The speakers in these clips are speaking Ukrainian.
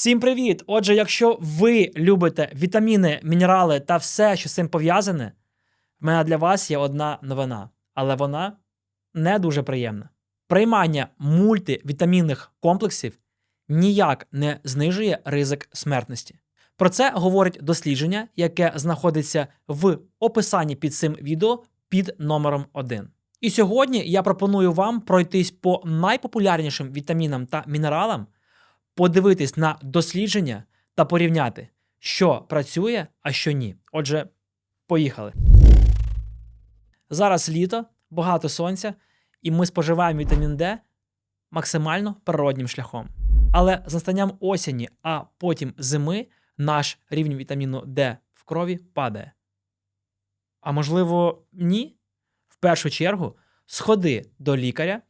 Всім привіт! Отже, якщо ви любите вітаміни, мінерали та все, що з цим пов'язане, в мене для вас є одна новина, але вона не дуже приємна. Приймання мультивітамінних комплексів ніяк не знижує ризик смертності. Про це говорить дослідження, яке знаходиться в описанні під цим відео під номером 1. І сьогодні я пропоную вам пройтись по найпопулярнішим вітамінам та мінералам, подивитись на дослідження та порівняти, що працює, а що ні. Отже, поїхали. Зараз літо, багато сонця, і ми споживаємо вітамін Д максимально природнім шляхом. Але з настанням осені, а потім зими, наш рівень вітаміну Д в крові падає. А можливо, ні? В першу чергу, сходи до лікаря,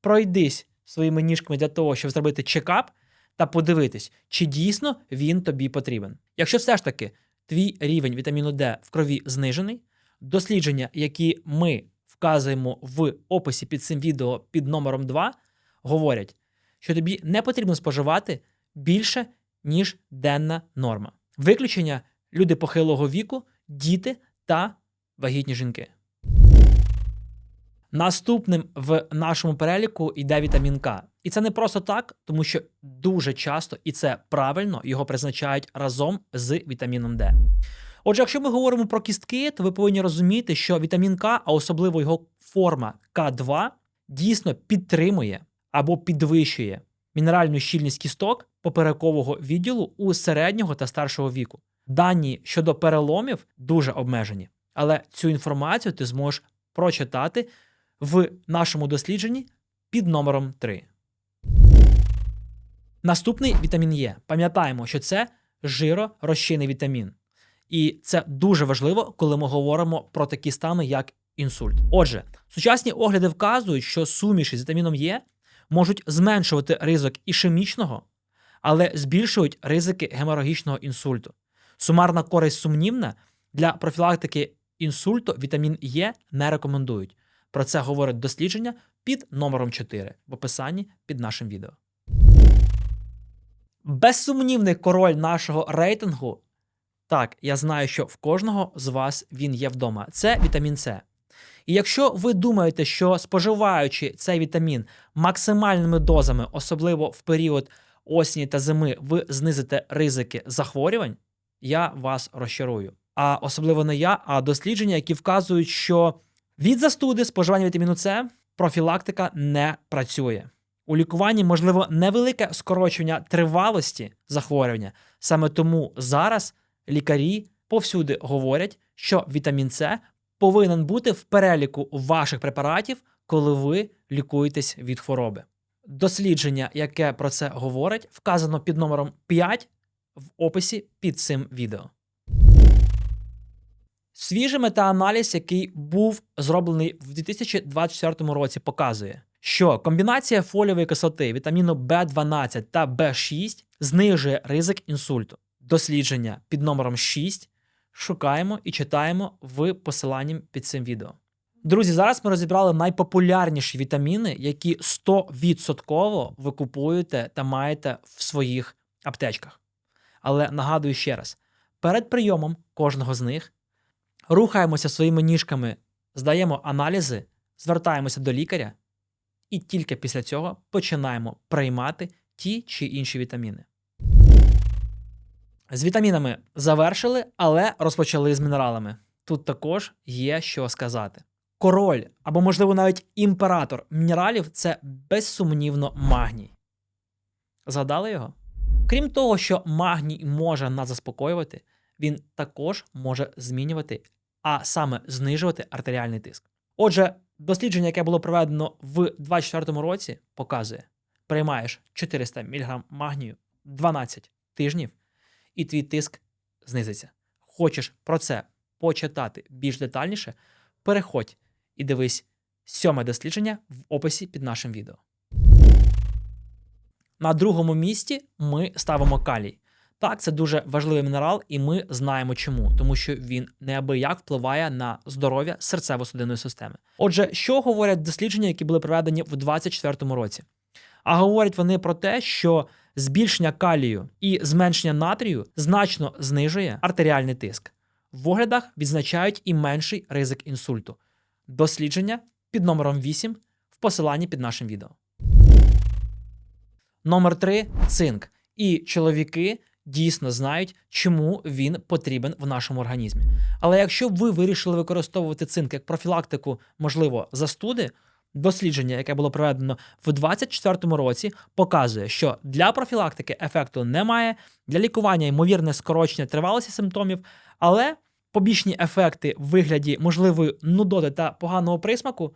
пройдись своїми ніжками для того, щоб зробити чекап та подивитись, чи дійсно він тобі потрібен. Якщо все ж таки твій рівень вітаміну Д в крові знижений, дослідження, які ми вказуємо в описі під цим відео під номером 2, говорять, що тобі не потрібно споживати більше, ніж денна норма. Виключення люди похилого віку, діти та вагітні жінки. Наступним в нашому переліку йде вітамін К. І це не просто так, тому що дуже часто, і це правильно, його призначають разом з вітаміном Д. Отже, якщо ми говоримо про кістки, то ви повинні розуміти, що вітамін К, а особливо його форма К2, дійсно підтримує або підвищує мінеральну щільність кісток поперекового відділу у середнього та старшого віку. Дані щодо переломів дуже обмежені, але цю інформацію ти зможеш прочитати в нашому дослідженні під номером 3. Наступний вітамін Е. Пам'ятаємо, що це жиророзчинний вітамін. І це дуже важливо, коли ми говоримо про такі стани, як інсульт. Отже, сучасні огляди вказують, що суміші з вітаміном Е можуть зменшувати ризик ішемічного, але збільшують ризики геморагічного інсульту. Сумарна користь сумнівна для профілактики інсульту вітамін Е не рекомендують. Про це говорить дослідження під номером 4 в описанні під нашим відео. Безсумнівний король нашого рейтингу. Так, я знаю, що в кожного з вас він є вдома. Це вітамін С. І якщо ви думаєте, що споживаючи цей вітамін максимальними дозами, особливо в період осені та зими, ви знизите ризики захворювань, я вас розчарую. А особливо не я, а дослідження, які вказують, що від застуди споживання вітаміну С профілактика не працює. У лікуванні можливо невелике скорочення тривалості захворювання. Саме тому зараз лікарі повсюди говорять, що вітамін С повинен бути в переліку ваших препаратів, коли ви лікуєтесь від хвороби. Дослідження, яке про це говорить, вказано під номером 5 в описі під цим відео. Свіжий метааналіз, який був зроблений в 2024 році, показує, що комбінація фоліової кислоти, вітаміну В12 та В6 знижує ризик інсульту. Дослідження під номером 6 шукаємо і читаємо в посиланні під цим відео. Друзі, зараз ми розібрали найпопулярніші вітаміни, які 100% ви купуєте та маєте в своїх аптечках. Але нагадую ще раз: перед прийомом кожного з них рухаємося своїми ніжками, здаємо аналізи, звертаємося до лікаря, і тільки після цього починаємо приймати ті чи інші вітаміни. З вітамінами завершили, але розпочали з мінералами. Тут також є що сказати. Король або, можливо, навіть імператор мінералів це безсумнівно магній. Згадали його? Крім того, що магній може нас заспокоювати, він також може змінювати, а саме знижувати артеріальний тиск. Отже, дослідження, яке було проведено в 2024 році, показує: приймаєш 400 мг магнію 12 тижнів, і твій тиск знизиться. Хочеш про це почитати більш детальніше? Переходь і дивись сьоме дослідження в описі під нашим відео. На другому місці ми ставимо калій. Так, це дуже важливий мінерал, і ми знаємо чому, тому що він неабияк впливає на здоров'я серцево-судинної системи. Отже, що говорять дослідження, які були проведені в 2024 році? А говорять вони про те, що Збільшення калію і зменшення натрію значно знижує артеріальний тиск. В оглядах відзначають і менший ризик інсульту. Дослідження під номером 8 в посиланні під нашим відео. Номер 3 цинк. І чоловіки дійсно знають, чому він потрібен в нашому організмі. Але якщо ви вирішили використовувати цинк як профілактику, можливо, застуди, дослідження, яке було проведено в 2024 році, показує, що для профілактики ефекту немає, для лікування ймовірне скорочення тривалості симптомів, але побічні ефекти в вигляді можливої нудоти та поганого присмаку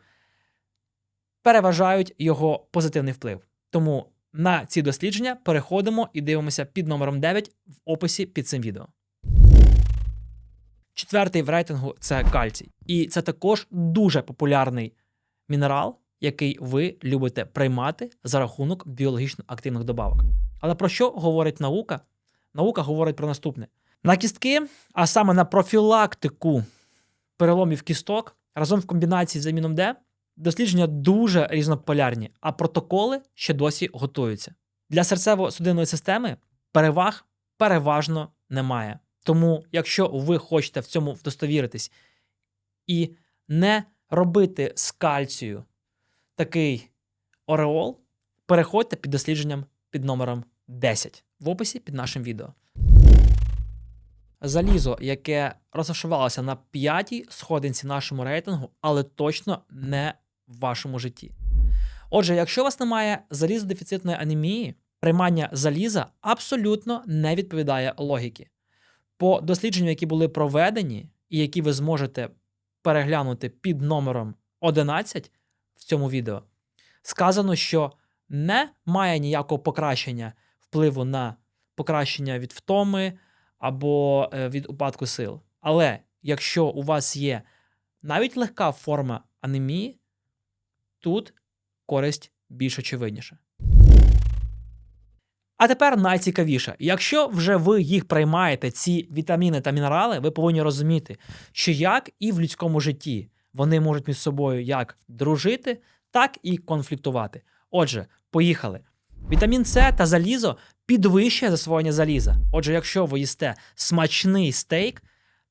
переважають його позитивний вплив. Тому на ці дослідження переходимо і дивимося під номером 9 в описі під цим відео. Четвертий в рейтингу це кальцій. І це також дуже популярний мінерал, який ви любите приймати за рахунок біологічно активних добавок. Але про що говорить наука? Наука говорить про наступне: на кістки, а саме на профілактику переломів кісток разом в комбінації з аміном Д дослідження дуже різнополярні, а протоколи ще досі готуються. Для серцево-судинної системи переваг переважно немає. Тому, якщо ви хочете в цьому вдостовіритись і не робити з кальцію такий ореол, переходьте під дослідженням під номером 10 в описі під нашим відео. Залізо, яке розташувалося на п'ятій сходинці нашому рейтингу, але точно не в вашому житті. Отже, якщо у вас немає залізодефіцитної анемії, приймання заліза абсолютно не відповідає логіки. По дослідженню, які були проведені, і які ви зможете переглянути під номером 11 в цьому відео, сказано, що не має ніякого покращення впливу на покращення від втоми або е, від упадку сил. Але якщо у вас є навіть легка форма анемії, тут користь більш очевидніша. А тепер найцікавіше. Якщо вже ви їх приймаєте, ці вітаміни та мінерали, ви повинні розуміти, що як і в людському житті вони можуть між собою як дружити, так і конфліктувати. Отже, поїхали. Вітамін С та залізо підвищує засвоєння заліза. Отже, якщо ви їсте смачний стейк,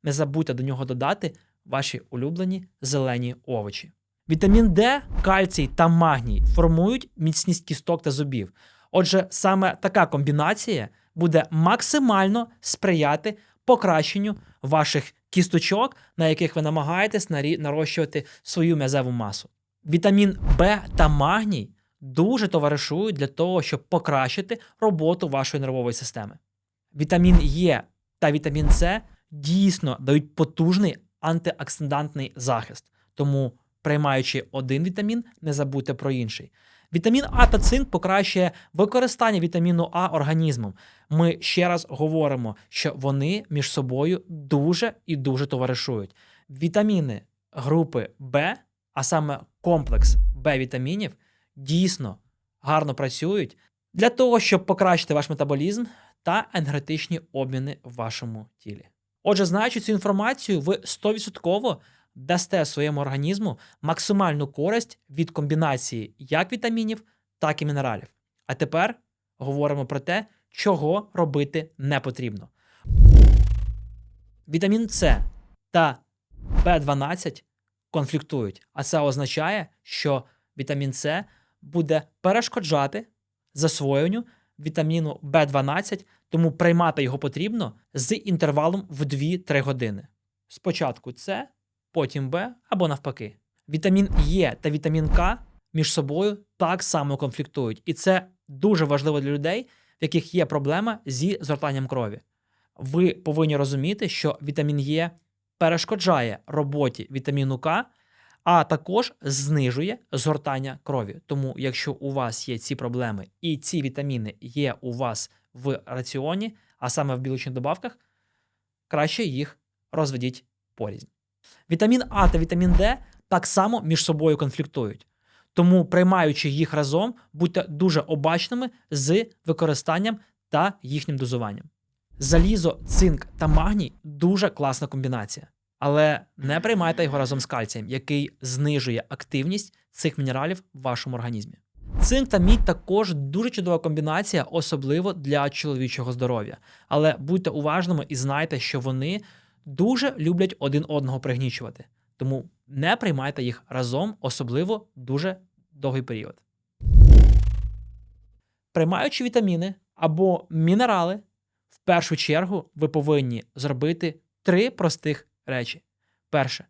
не забудьте до нього додати ваші улюблені зелені овочі. Вітамін Д, кальцій та магній формують міцність кісток та зубів. Отже, саме така комбінація буде максимально сприяти покращенню ваших кісточок, на яких ви намагаєтесь нарощувати свою м'язеву масу. Вітамін Б та магній дуже товаришують для того, щоб покращити роботу вашої нервової системи. Вітамін Е та вітамін С дійсно дають потужний антиоксидантний захист. Тому, приймаючи один вітамін, не забудьте про інший. Вітамін А та цинк покращує використання вітаміну А організмом. Ми ще раз говоримо, що вони між собою дуже і дуже товаришують. Вітаміни групи Б, а саме комплекс Б-вітамінів, дійсно гарно працюють для того, щоб покращити ваш метаболізм та енергетичні обміни в вашому тілі. Отже, знаючи цю інформацію, ви 100% дасте своєму організму максимальну користь від комбінації як вітамінів, так і мінералів. А тепер говоримо про те, чого робити не потрібно. Вітамін С та В12 конфліктують, а це означає, що вітамін С буде перешкоджати засвоєнню вітаміну В12, тому приймати його потрібно з інтервалом в 2-3 години. Спочатку С, потім Б або навпаки. Вітамін Е та вітамін К між собою так само конфліктують, і це дуже важливо для людей, в яких є проблема зі згортанням крові. Ви повинні розуміти, що вітамін Е перешкоджає роботі вітаміну К, а також знижує згортання крові. Тому, якщо у вас є ці проблеми і ці вітаміни є у вас в раціоні, а саме в білочних добавках, краще їх розведіть порізні. Вітамін А та вітамін Д так само між собою конфліктують. Тому, приймаючи їх разом, будьте дуже обачними з використанням та їхнім дозуванням. Залізо, цинк та магній дуже класна комбінація. Але не приймайте його разом з кальцієм, який знижує активність цих мінералів в вашому організмі. Цинк та мідь також дуже чудова комбінація, особливо для чоловічого здоров'я. Але будьте уважними і знайте, що вони дуже люблять один одного пригнічувати. Тому не приймайте їх разом, особливо дуже довгий період. Приймаючи вітаміни або мінерали, в першу чергу ви повинні зробити три простих речі. Перше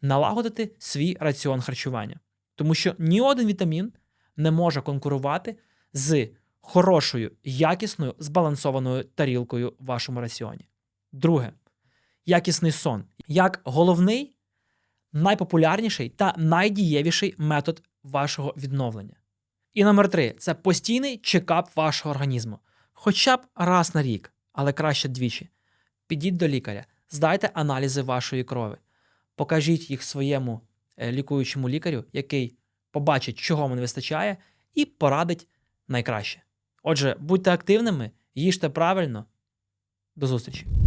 налагодити свій раціон харчування, тому що ні один вітамін не може конкурувати з хорошою, якісною, збалансованою тарілкою в вашому раціоні. Друге якісний сон як головний, найпопулярніший та найдієвіший метод вашого відновлення. І номер три це постійний чекап вашого організму. Хоча б раз на рік, але краще двічі. Підіть до лікаря, здайте аналізи вашої крові, покажіть їх своєму е, лікуючому лікарю, який побачить, чого вам не вистачає, і порадить найкраще. Отже, будьте активними, їжте правильно. До зустрічі!